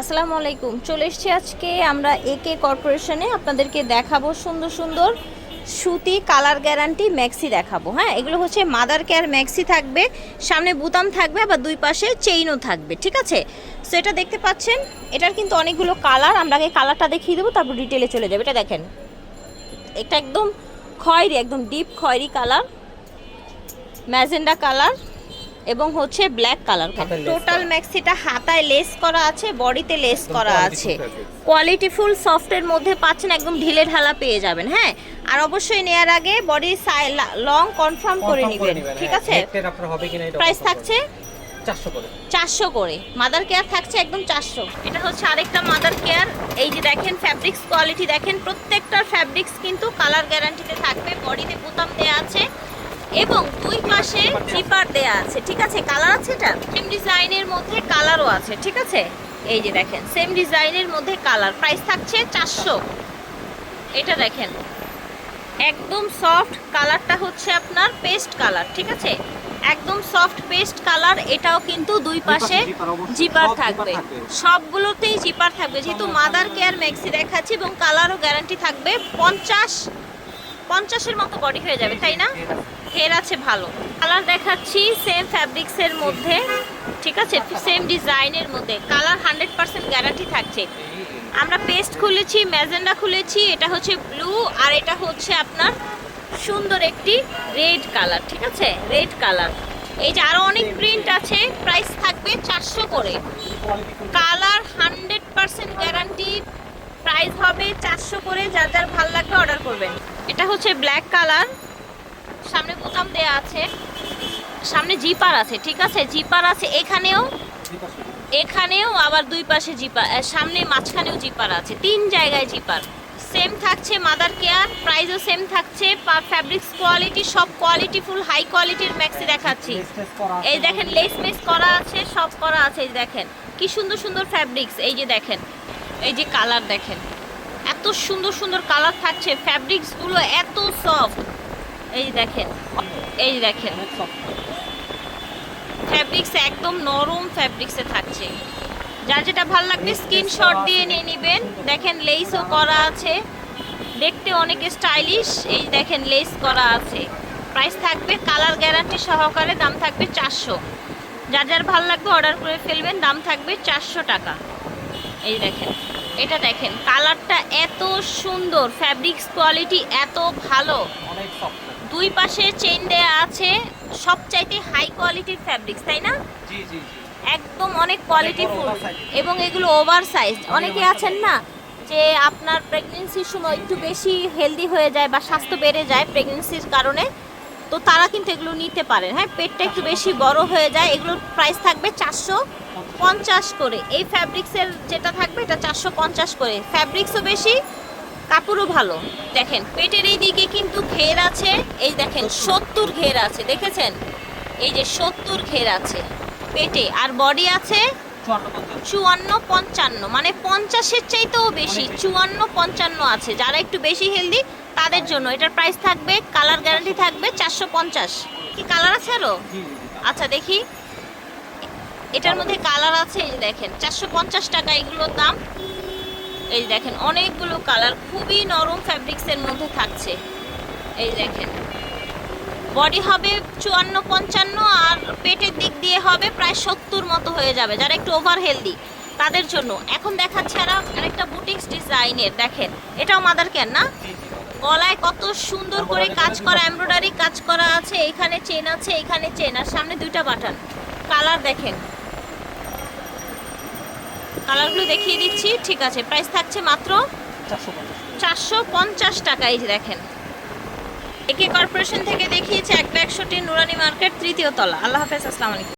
আসসালামু আলাইকুম। চলে এসেছি আজকে আমরা একে কর্পোরেশনে আপনাদেরকে দেখাবো সুন্দর সুন্দর সুতি কালার গ্যারান্টি ম্যাক্সি দেখাবো। হ্যাঁ এগুলো হচ্ছে মাদার কেয়ার ম্যাক্সি থাকবে, সামনে বুতাম থাকবে, আবার দুই পাশে চেইনও থাকবে, ঠিক আছে? সো এটা দেখতে পাচ্ছেন, এটার কিন্তু অনেকগুলো কালার আমরা আগে কালারটা দেখিয়ে দেবো, তারপর ডিটেলে চলে যাবে। এটা দেখেন, এটা একদম খয়েরি, একদম ডিপ খয়েরি কালার ম্যাজেন্ডা কালার এবং হচ্ছে ব্ল্যাক কালার টোটাল ম্যাক্সিটা হাতায় লেস করা আছে বডিতে লেস করা আছে। fabric। কোয়ালিটিফুল সফটের মধ্যে পাচ্ছেন একদম ঢিলে ঢালা পেয়ে যাবেন হ্যাঁ? আর অবশ্যই নেয়ার আগে বডি লং কনফার্ম করে নেবেন ঠিক হ্যাঁ। আছে? প্রাইস থাকছে করবেন। 400 করে। চারশো করে। মাদার কেয়ার থাকছে একদম চারশো। এটা হচ্ছে আরেকটা মাদার কেয়ার এই যে দেখেন ফ্যাব্রিক্স কোয়ালিটি দেখেন প্রত্যেকটার ফ্যাব্রিক্স কিন্তু কালার গ্যারান্টিতে থাকবে বডিতে বোতাম দেওয়া আছে। এবং দুই পাশে জিপার দেয়া আছে ঠিক আছে? কালার আছে এটা? সেম ডিজাইনের মধ্যে কালারও আছে ঠিক আছে? এই যে দেখেন সেম ডিজাইনের মধ্যে কালার প্রাইস থাকছে চারশো। এটা দেখেন একদম সফট কালারটা হচ্ছে আপনার পেস্ট কালার ঠিক আছে? একদম সফট পেস্ট কালার এটাও কিন্তু দুই পাশে জিপার থাকবে। থাকবে। সবগুলোতেই জিপার থাকবে যেহেতু মাদার কেয়ার ম্যাক্সি দেখাচ্ছি এবং কালারও গ্যারান্টি থাকবে। পঞ্চাশ পঞ্চাশের মতো বডি হয়ে যাবে তাই না? হের আছে ভালো। কালার দেখাচ্ছি সেম ফ্যাব্রিক্সের মধ্যে, ঠিক আছে? সেম ডিজাইনের মধ্যে। কালার হান্ড্রেড পার্সেন্ট গ্যারান্টি থাকছে। আমরা পেস্ট খুলেছি ম্যাজেন্ডা খুলেছি, এটা হচ্ছে ব্লু আর এটা হচ্ছে আপনার সুন্দর একটি রেড কালার ঠিক আছে? রেড কালার এই যে আরও অনেক প্রিন্ট আছে প্রাইস থাকবে চারশো করে। Colour hundred percent guarantee price হবে চারশো করে, যার যার ভালো লাগবে অর্ডার করবেন। এটা হচ্ছে ব্ল্যাক কালার সামনে বোতাম দেয়া আছে। সামনে জিপার আছে ঠিক আছে? জিপার আছে এখানেও? এখানেও আবার দুই পাশে জিপার সামনে মাঝখানেও জিপার আছে। তিন জায়গায় জিপার। সেম থাকছে মাদার কেয়ার প্রাইসও সেম থাকছে। ফ্যাব্রিক্স কোয়ালিটি সব কোয়ালিটি ফুল হাই কোয়ালিটির ম্যাক্সি দেখাচ্ছি। এই দেখেন লেস মেস করা আছে সব করা আছে এই দেখেন। কি সুন্দর সুন্দর ফ্যাব্রিক্স এই যে দেখেন। এই যে কালার দেখেন। এত সুন্দর সুন্দর কালার থাকছে। ফ্যাব্রিক্সগুলো এত সফট এই দেখেন এই দেখেন। ফ্যাব্রিক্স একদম নরম ফ্যাব্রিক্সে থাকছে। যার যেটা ভালো লাগবে স্ক্রিনশট দিয়ে নিয়ে নেবেন। দেখেন লেসও করা আছে। দেখতে অনেক স্টাইলিশ এই দেখেন লেস করা আছে। প্রাইস থাকবে কালার গ্যারান্টি সহকারে দাম থাকবে চারশো। যার যার ভালো লাগবে অর্ডার করে ফেলবেন দাম থাকবে চারশো টাকা। এই দেখেন এটা দেখেন কালারটা এত সুন্দর ফ্যাব্রিক্স কোয়ালিটি এত ভালো। অনেক দুই পাশে চেইন দেয়া আছে সবচাইতে হাই কোয়ালিটির ফ্যাব্রিক্স তাই না? জি জি একদম অনেক কোয়ালিটি ফুল। এবং এগুলো ওভার সাইজ অনেকে আছেন না যে আপনার প্রেগনেন্সির সময় একটু বেশি হেলদি হয়ে যায় বা স্বাস্থ্য বেড়ে যায় প্রেগনেন্সির কারণে তো তারা কিন্তু এগুলো নিতে পারেন। হ্যাঁ পেটটা একটু বেশি বড় হয়ে যায় এগুলোর প্রাইস থাকবে চারশো পঞ্চাশ করে। এই ফ্যাব্রিক্সের যেটা থাকবে এটা চারশো পঞ্চাশ করে। ফ্যাব্রিক্সও বেশি কাপড়ও ভালো। দেখেন পেটের এই দিকে কিন্তু ঘের আছে। এই দেখেন সত্তর। ঘের আছে দেখেছেন? এই যে সত্তর ঘের আছে পেটে। আর বডি আছে চুয়ান্ন পঞ্চান্ন। মানে পঞ্চাশের চাইতেও বেশি চুয়ান্ন পঞ্চান্ন আছে। যারা একটু বেশি হেলদি তাদের জন্য এটার প্রাইস থাকবে কালার গ্যারান্টি থাকবে চারশো পঞ্চাশ। কি কালার আছে আরও? আচ্ছা দেখি। এটার মধ্যে কালার আছে এই দেখেন চারশো পঞ্চাশ টাকা এগুলোর দাম। এই দেখেন, অনেকগুলো কালার খুবই নরম ফ্যাব্রিক্সের মধ্যে থাকছে। এই দেখেন, বডি হবে চুয়ান্ন পঞ্চান্ন আর পেটের দিক দিয়ে হবে প্রায় সত্তর মতো হয়ে যাবে, যারা একটু ওভার হেলদি তাদের জন্য। এখন দেখাচ্ছে আর আরেকটা বুটিক্স ডিজাইনের দেখেন, এটাও মাদার ক্যান না? গলায় কত সুন্দর করে কাজ করা এমব্রয়ডারি কাজ করা আছে, এখানে চেন আছে, এখানে চেন আর সামনে দুইটা বাটন কালার দেখেন কালারগুলো দেখিয়ে দিচ্ছি। ঠিক আছে প্রাইস থাকছে মাত্র চারশো পঞ্চাশ টাকাই দেখেন। একে কর্পোরেশন থেকে দেখিয়েছে একটা একশোটি নুরানি মার্কেট, তৃতীয় তলা। আল্লাহ হাফেজ, আসসালামু আলাইকুম।